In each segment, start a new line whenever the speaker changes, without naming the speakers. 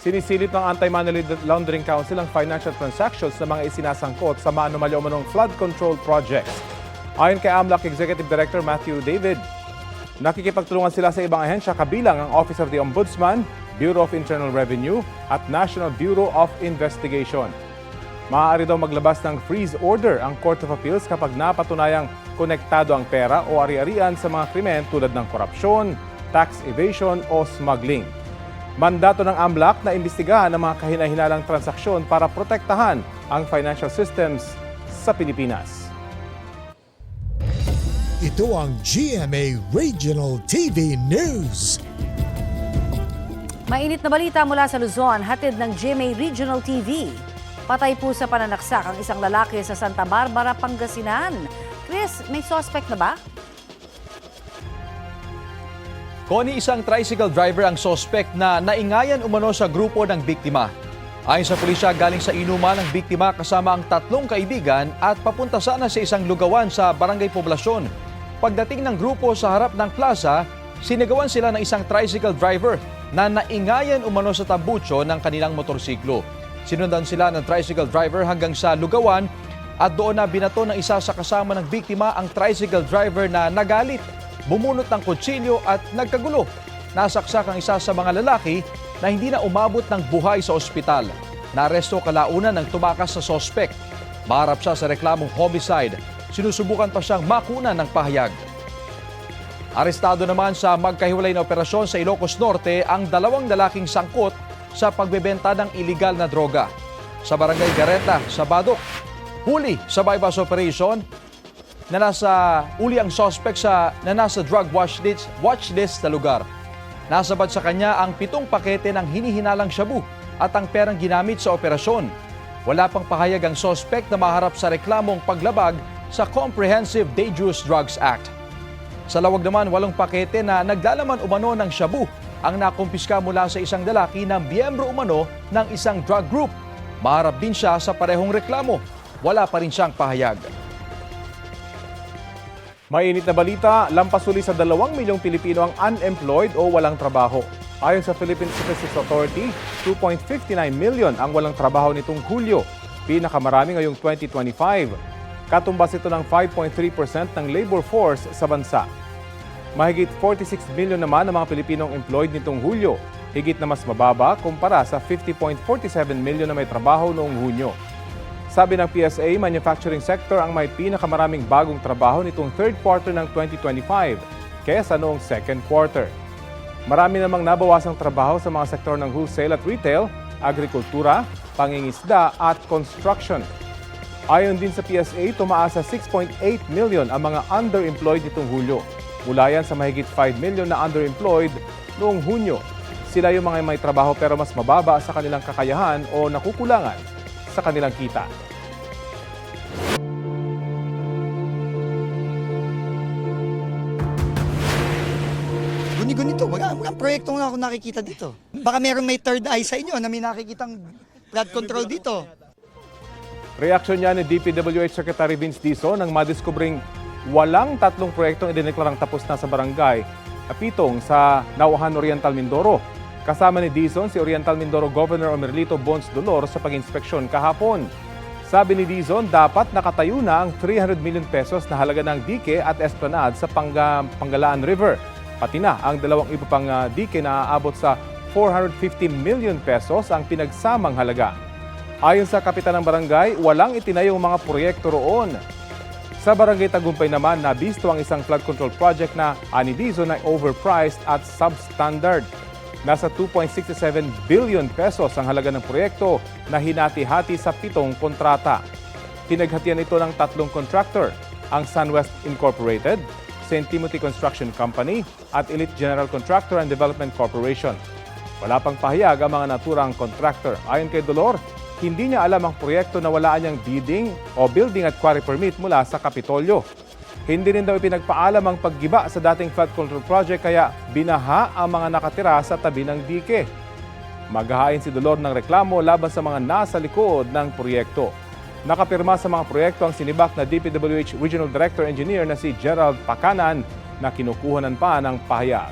Sinisilip ng Anti-Money Laundering Council ang financial transactions ng mga isinasangkot sa maanumalyo-umanong flood control projects. Ayon kay AMLAC Executive Director Matthew David, nakikipagtulungan sila sa ibang ahensya kabilang ang Office of the Ombudsman, Bureau of Internal Revenue at National Bureau of Investigation. Maaari daw maglabas ng freeze order ang Court of Appeals kapag napatunayang konektado ang pera o ari-arian sa mga krimen tulad ng korupsyon, tax evasion o smuggling. Mandato ng AMLAC na imbestigahan ang mga kahinahinalang transaksyon para protektahan ang financial systems sa Pilipinas.
Ito ang GMA Regional TV News.
Mainit na balita mula sa Luzon, hatid ng GMA Regional TV. Patay po sa pananaksak ang isang lalaki sa Santa Barbara, Pangasinan. Chris, may suspect na ba?
Connie, isang tricycle driver ang sospek na naingayan umano sa grupo ng biktima. Ayon sa pulisya, galing sa inuman ng biktima kasama ang tatlong kaibigan at papunta sana sa isang lugawan sa barangay poblasyon. Pagdating ng grupo sa harap ng plaza, sinigawan sila ng isang tricycle driver na naingayan umano sa tambucho ng kanilang motorsiklo. Sinundan sila ng tricycle driver hanggang sa lugawan at doon na binato ng isa sa kasama ng biktima ang tricycle driver na nagalit bumunot ng kutsilyo at nagkagulo. Nasaksak ang isa sa mga lalaki na hindi na umabot ng buhay sa ospital. Naresto kalaunan ng tumakas sa sospek. Maharap siya sa reklamong homicide. Sinusubukan pa siyang makuna ng pahayag. Arestado naman sa magkahiwalay na operasyon sa Ilocos Norte ang dalawang lalaking sangkot sa pagbebenta ng iligal na droga. Sa barangay Gareta, sa Badok, huli sa bypass operation na nasa uli ang suspect sa na nasa drug watch list, watch list sa lugar. Nasabad sa kanya ang pitong pakete ng hinihinalang shabu at ang perang ginamit sa operasyon. Wala pang pahayag ang suspect na maharap sa reklamong paglabag sa Comprehensive Dangerous Drugs Act. Sa lawag naman, walong pakete na naglalaman umano ng shabu ang nakumpiska mula sa isang lalaki na biyembro umano ng isang drug group. Maharap din siya sa parehong reklamo. Wala pa rin siyang pahayag.
Mainit na balita, lampasuli sa 2 milyong Pilipino ang unemployed o walang trabaho. Ayon sa Philippine Statistics Authority, 2.59 million ang walang trabaho nitong Hulyo, pinakamarami ngayong 2025. Katumbas ito ng 5.3% ng labor force sa bansa. Mahigit 46 million naman ang mga Pilipinong employed nitong Hulyo, higit na mas mababa kumpara sa 50.47 million na may trabaho noong Hunyo. Sabi ng PSA, manufacturing sector ang may pinakamaraming bagong trabaho nitong third quarter ng 2025 kaysa noong second quarter. Marami namang nabawasang trabaho sa mga sektor ng wholesale at retail, agrikultura, pangingisda at construction. Ayon din sa PSA, tumaas sa 6.8 million ang mga underemployed nitong Hulyo. Mula yan sa mahigit 5 million na underemployed noong Hunyo. Sila yung mga may trabaho pero mas mababa sa kanilang kakayahan o nakukulangan sa kanilang kita.
Guni-gunito, wala, walang proyekto na ako nakikita dito. Baka meron may third eye sa inyo na may nakikitang flood control dito.
Reaksyon niya ni DPWH Secretary Vince Dizon nang madiskubring walang tatlong proyektong idineklarang tapos na sa barangay Apitong sa Nauhan Oriental Mindoro. Kasama ni Dizon si Oriental Mindoro Governor Omerlito Bons Dolor sa pag-inspeksyon kahapon. Sabi ni Dizon, dapat nakatayo na ang 300 million pesos na halaga ng dike at esplanade sa Pangga, Panggalaan River. Pati na ang dalawang iba pang ah, dike na aabot sa 450 million pesos ang pinagsamang halaga. Ayon sa kapitan ng barangay, walang itinayong mga proyekto roon. Sa barangay Tagumpay naman, nabisto ang isang flood control project na ani Dizon ay overpriced at substandard. Nasa 2.67 billion pesos ang halaga ng proyekto na hinati-hati sa pitong kontrata. Pinaghatian ito ng tatlong contractor, ang SunWest Incorporated, St. Timothy Construction Company at Elite General Contractor and Development Corporation. Wala pang pahayag ang mga naturang contractor. Ayon kay Dolor, hindi niya alam ang proyekto na walaan niyang bidding o building at quarry permit mula sa Kapitolyo. Hindi rin daw ipinagpaalam ang paggiba sa dating flood control project kaya binaha ang mga nakatira sa tabi ng dike. Maghahain si Dolor ng reklamo laban sa mga nasa likod ng proyekto. Nakapirma sa mga proyekto ang sinibak na DPWH Regional Director Engineer na si Gerald Pakanan na kinukuhanan pa ng pahayag.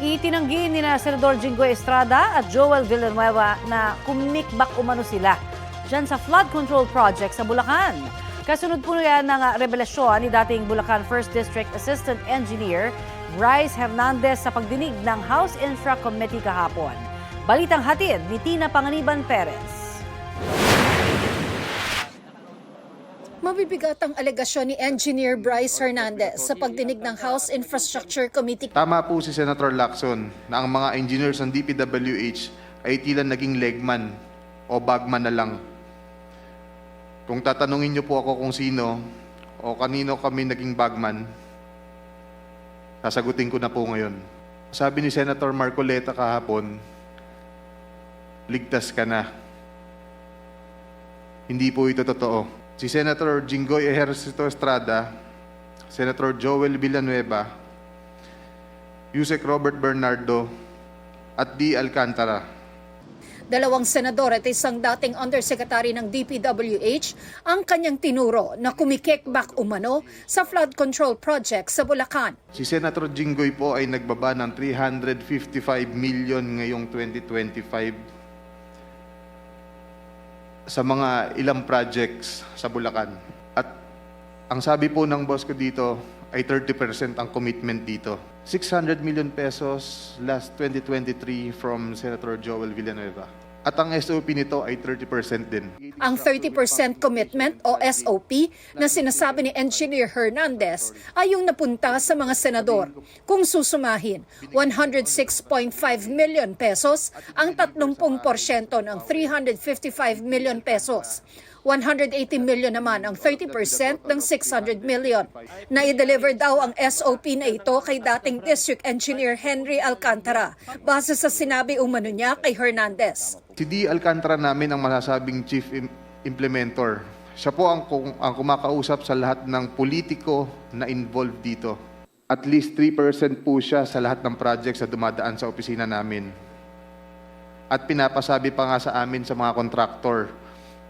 Itinanggi ni na Senador Jinggoy Estrada at Joel Villanueva na kumikbak umano sila dyan sa flood control project sa Bulacan. Kasunod po yan ng ah, revelasyon ni dating Bulacan 1st District Assistant Engineer Bryce Hernandez sa pagdinig ng House Infra Committee kahapon. Balitang hatid ni Tina Panganiban Perez.
Mabibigat ang alegasyon ni Engineer Bryce Hernandez sa pagdinig ng House Infrastructure Committee
Tama po si Senator Lacson na ang mga engineers ng DPWH ay tila naging legman o bagman na lang. Kung tatanungin niyo po ako kung sino o kanino kami naging bagman, sasagutin ko na po ngayon. Sabi ni Senator Marcoleta kahapon, ligtas ka na. Hindi po ito totoo. Si Senator Jinggoy Ejercito Estrada, Senator Joel Villanueva, Yusek Robert Bernardo, at D. Alcantara.
Dalawang senador at isang dating undersecretary ng DPWH ang kanyang tinuro na kumikekback umano sa flood control project sa Bulacan.
Si Senator Jinggoy po ay nagbaba ng 355 million ngayong 2025 sa mga ilang projects sa Bulacan. At ang sabi po ng boss ko dito ay 30% ang commitment dito. 600 million pesos last 2023 from Senator Joel Villanueva. At ang SOP nito ay 30% din.
Ang 30% commitment o SOP na sinasabi ni Engineer Hernandez ay yung napunta sa mga senador. Kung susumahin, 106.5 million pesos ang 30% ng 355 million pesos. 180 million naman ang 30% ng 600 million. Na-deliver daw ang SOP na ito kay dating District Engineer Henry Alcantara base sa sinabi umano niya kay Hernandez.
Si D. Alcantara namin ang masasabing chief im- implementor. Siya po ang, ang kumakausap sa lahat ng politiko na involved dito. At least 3% po siya sa lahat ng projects na dumadaan sa opisina namin. At pinapasabi pa nga sa amin sa mga kontraktor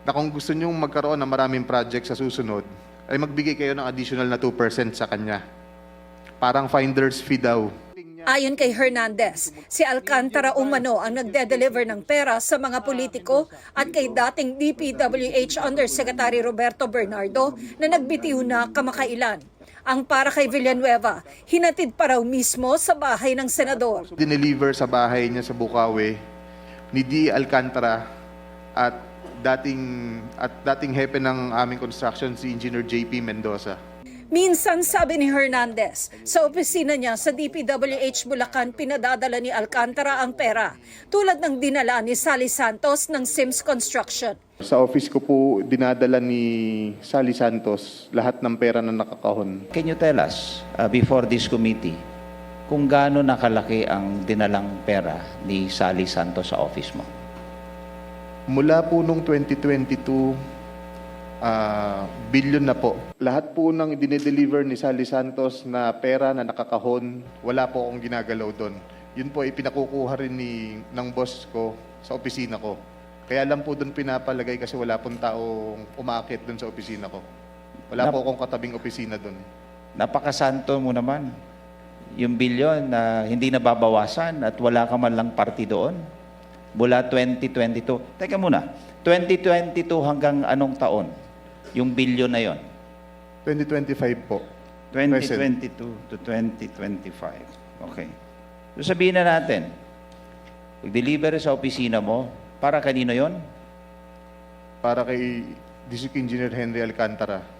na kung gusto nyong magkaroon ng maraming project sa susunod, ay magbigay kayo ng additional na 2% sa kanya. Parang finder's fee daw.
Ayon kay Hernandez, si Alcantara umano ang nagde-deliver ng pera sa mga politiko at kay dating DPWH Undersecretary Roberto Bernardo na nagbitiw na kamakailan. Ang para kay Villanueva, hinatid pa raw mismo sa bahay ng senador.
dineliver sa bahay niya sa Bukawi ni D. Alcantara at dating at dating hepe ng aming construction si Engineer JP Mendoza.
Minsan sabi ni Hernandez, sa opisina niya sa DPWH Bulacan pinadadala ni Alcantara ang pera, tulad ng dinala ni Sally Santos ng Sims Construction.
Sa office ko po dinadala ni Sally Santos lahat ng pera na nakakahon.
Can you tell us, uh, before this committee, kung gaano nakalaki ang dinalang pera ni Sally Santos sa office mo?
Mula po nung 2022, ah billion na po. Lahat po ng dinedeliver ni Sally Santos na pera na nakakahon, wala po akong ginagalaw doon. Yun po ay pinakukuha rin ni, ng boss ko sa opisina ko. Kaya lang po doon pinapalagay kasi wala pong taong umakit doon sa opisina ko. Wala
Nap-
po akong katabing opisina doon.
Napakasanto mo naman. Yung bilyon na hindi nababawasan at wala ka man lang party doon. Mula 2022. Teka muna, 2022 hanggang anong taon? Yung bilyon na yon?
2025 po. Present.
2022 to 2025. Okay. So sabihin na natin, pag-deliver sa opisina mo, para kanino yon?
Para kay District Engineer Henry Alcantara.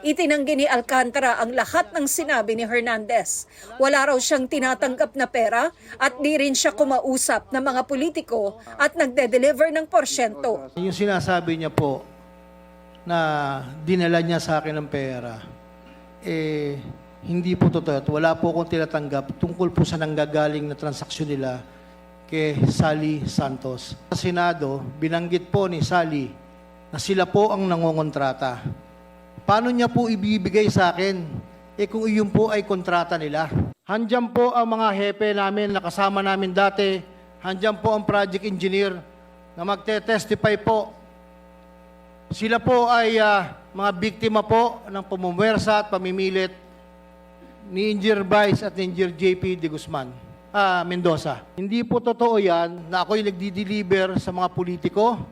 Itinanggi ni Alcantara ang lahat ng sinabi ni Hernandez. Wala raw siyang tinatanggap na pera at di rin siya kumausap ng mga politiko at nagde-deliver ng porsyento.
Yung sinasabi niya po na dinala niya sa akin ng pera, eh, hindi po totoo. at Wala po akong tinatanggap tungkol po sa nanggagaling na transaksyon nila kay Sally Santos. Sa Senado, binanggit po ni Sally na sila po ang nangongontrata. Paano niya po ibibigay sa akin? Eh kung iyon po ay kontrata nila. Handyan po ang mga hepe namin na kasama namin dati. Handyan po ang project engineer na magte-testify po sila po ay ah, mga biktima po ng pumumwersa at pamimilit ni Engineer Vice at ni Engineer JP de Guzman. ah, Mendoza. Hindi po totoo yan na ako'y nagdi-deliver sa mga politiko.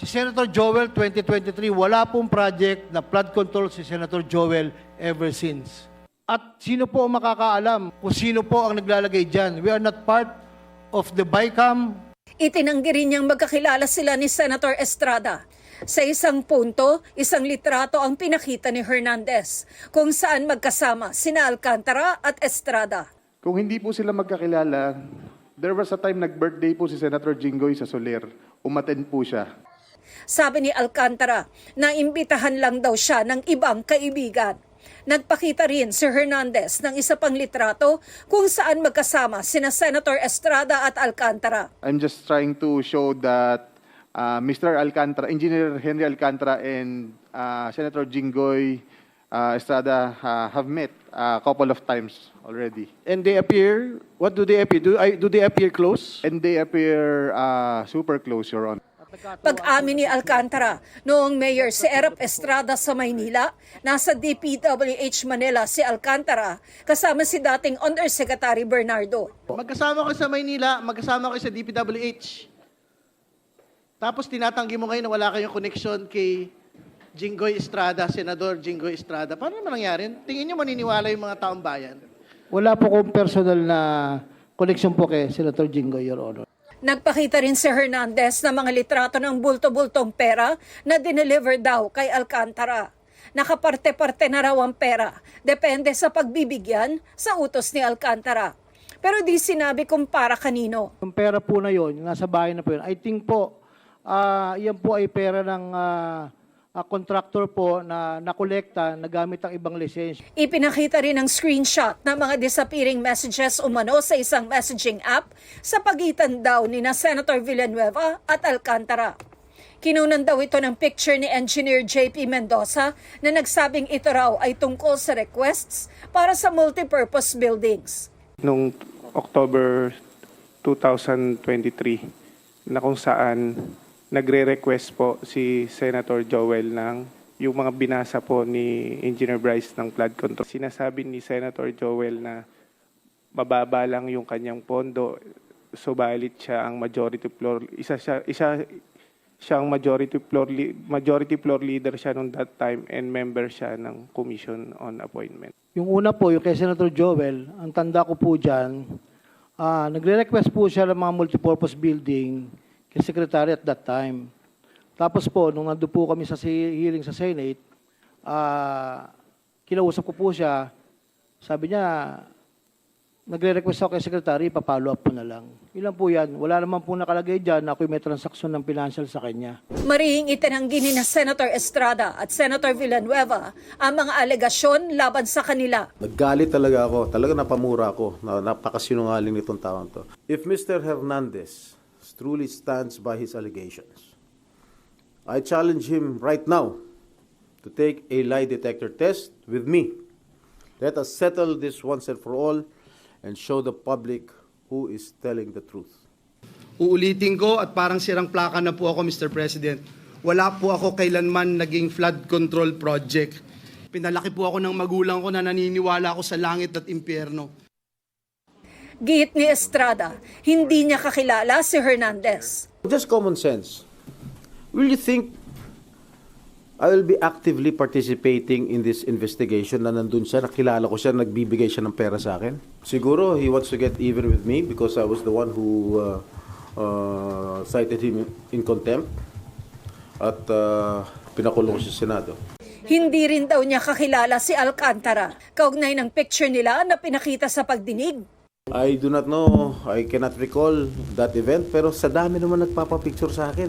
Si Senator Joel 2023, wala pong project na flood control si Senator Joel ever since. At sino po ang makakaalam kung sino po ang naglalagay dyan? We are not part of the BICAM
Itinanggi rin niyang magkakilala sila ni Senator Estrada. Sa isang punto, isang litrato ang pinakita ni Hernandez kung saan magkasama sina Alcantara at Estrada.
Kung hindi po sila magkakilala, there was a time nag-birthday po si Senator Jinggoy sa Soler. Umaten po siya.
Sabi ni Alcantara na imbitahan lang daw siya ng ibang kaibigan. Nagpakita rin si Hernandez ng isa pang litrato kung saan magkasama sina Senator Estrada at Alcantara.
I'm just trying to show that uh, Mr. Alcantara, Engineer Henry Alcantara and uh, Senator Jinggoy uh, Estrada uh, have met a couple of times already.
and they appear, what do they appear? Do, I, do they appear close?
And they appear uh, super close, Your Honor.
Pag-amin ni Alcantara, noong Mayor si Erap Estrada sa Maynila, nasa DPWH Manila si Alcantara kasama si dating Undersecretary Bernardo.
Magkasama ko sa Maynila, magkasama ko sa DPWH. Tapos tinatanggi mo ngayon na wala kayong connection kay Jinggoy Estrada, Senador Jinggoy Estrada. Paano naman nangyari? Tingin niyo maniniwala yung mga taong bayan? Wala po kong personal na connection po kay Senator Jinggoy, Your Honor.
Nagpakita rin si Hernandez ng mga litrato ng bulto-bultong pera na dineliver daw kay Alcantara. Nakaparte-parte na raw ang pera, depende sa pagbibigyan sa utos ni Alcantara. Pero di sinabi kung para kanino.
Yung pera po na yon, nasa bahay na po yun, I think po, ah yan po ay pera ng ah, ah, contractor po na nakolekta na gamit ang ibang lisensya.
Ipinakita rin ang screenshot ng mga disappearing messages umano sa isang messaging app sa pagitan daw ni na Senator Villanueva at Alcantara. Kinunan daw ito ng picture ni Engineer JP Mendoza na nagsabing ito raw ay tungkol sa requests para sa multipurpose buildings.
Noong October 2023 na kung saan nagre-request po si Senator Joel ng yung mga binasa po ni Engineer Bryce ng flood control. Sinasabi ni Senator Joel na mababa lang yung kanyang pondo, subalit siya ang majority floor, isa siya, isa siya ang majority floor, majority floor leader siya nung that time and member siya ng Commission on Appointment.
Yung una po, yung kay Senator Joel, ang tanda ko po dyan, ah, nagre-request po siya ng mga multipurpose building kay Secretary at that time. Tapos po, nung nando po kami sa hearing sa Senate, ah, kinausap ko po siya, sabi niya, nagre-request ako kay Secretary, papalo up po na lang. Ilan po yan? Wala naman po nakalagay dyan na ako'y may transaksyon ng financial sa kanya.
Marihing itinanggi ni na Senator Estrada at Senator Villanueva ang mga alegasyon laban sa kanila.
Naggalit talaga ako. Talaga napamura ako. Na, napakasinungaling nitong taong to. If Mr. Hernandez truly stands by his allegations, I challenge him right now to take a lie detector test with me. Let us settle this once and for all and show the public who is telling the truth.
Uulitin ko at parang sirang plaka na po ako, Mr. President. Wala po ako kailanman naging flood control project. Pinalaki po ako ng magulang ko na naniniwala ako sa langit at impyerno.
Gihit ni Estrada, hindi niya kakilala si Hernandez.
Just common sense. Will you think I will be actively participating in this investigation na nandun siya, nakilala ko siya, nagbibigay siya ng pera sa akin? Siguro he wants to get even with me because I was the one who uh, uh, cited him in contempt at uh, pinakulong siya sa Senado.
Hindi rin daw niya kakilala si Alcantara, kaugnay ng picture nila na pinakita sa pagdinig.
I do not know, I cannot recall that event, pero sa dami naman nagpapapicture sa akin,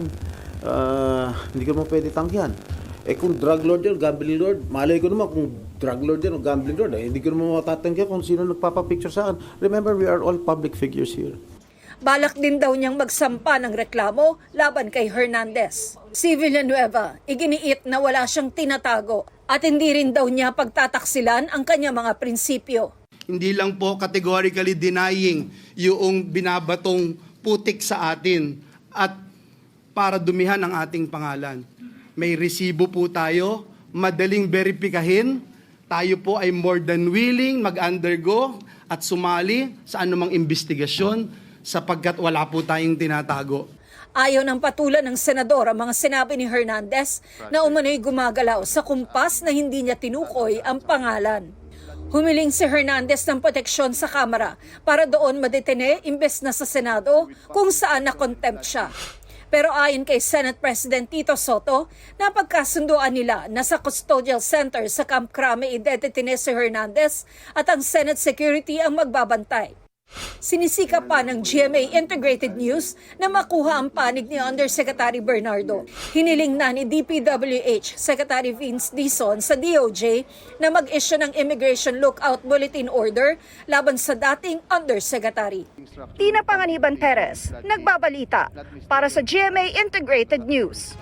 uh, hindi ko naman pwede tanggihan. Eh kung drug lord yan, gambling lord, malay ko naman kung drug lord yan o gambling lord, eh, hindi ko naman matatanggihan kung sino nagpapapicture sa akin. Remember, we are all public figures here.
Balak din daw niyang magsampa ng reklamo laban kay Hernandez. Si Villanueva, iginiit na wala siyang tinatago at hindi rin daw niya pagtataksilan ang kanya mga prinsipyo.
Hindi lang po categorically denying yung binabatong putik sa atin at para dumihan ang ating pangalan. May resibo po tayo, madaling verifikahin. Tayo po ay more than willing mag-undergo at sumali sa anumang investigasyon sapagkat wala po tayong tinatago.
Ayaw ng patulan ng senador ang mga sinabi ni Hernandez na umano'y gumagalaw sa kumpas na hindi niya tinukoy ang pangalan. Humiling si Hernandez ng proteksyon sa Kamara para doon madetene imbes na sa Senado kung saan na-contempt siya. Pero ayon kay Senate President Tito Soto, napagkasunduan nila na sa custodial center sa Camp Crame idedetene si Hernandez at ang Senate security ang magbabantay. Sinisika pa ng GMA Integrated News na makuha ang panig ni Undersecretary Bernardo. Hiniling na ni DPWH Secretary Vince Dizon sa DOJ na mag-issue ng Immigration Lookout Bulletin Order laban sa dating Undersecretary.
Tina Panganiban Perez, nagbabalita para sa GMA Integrated News.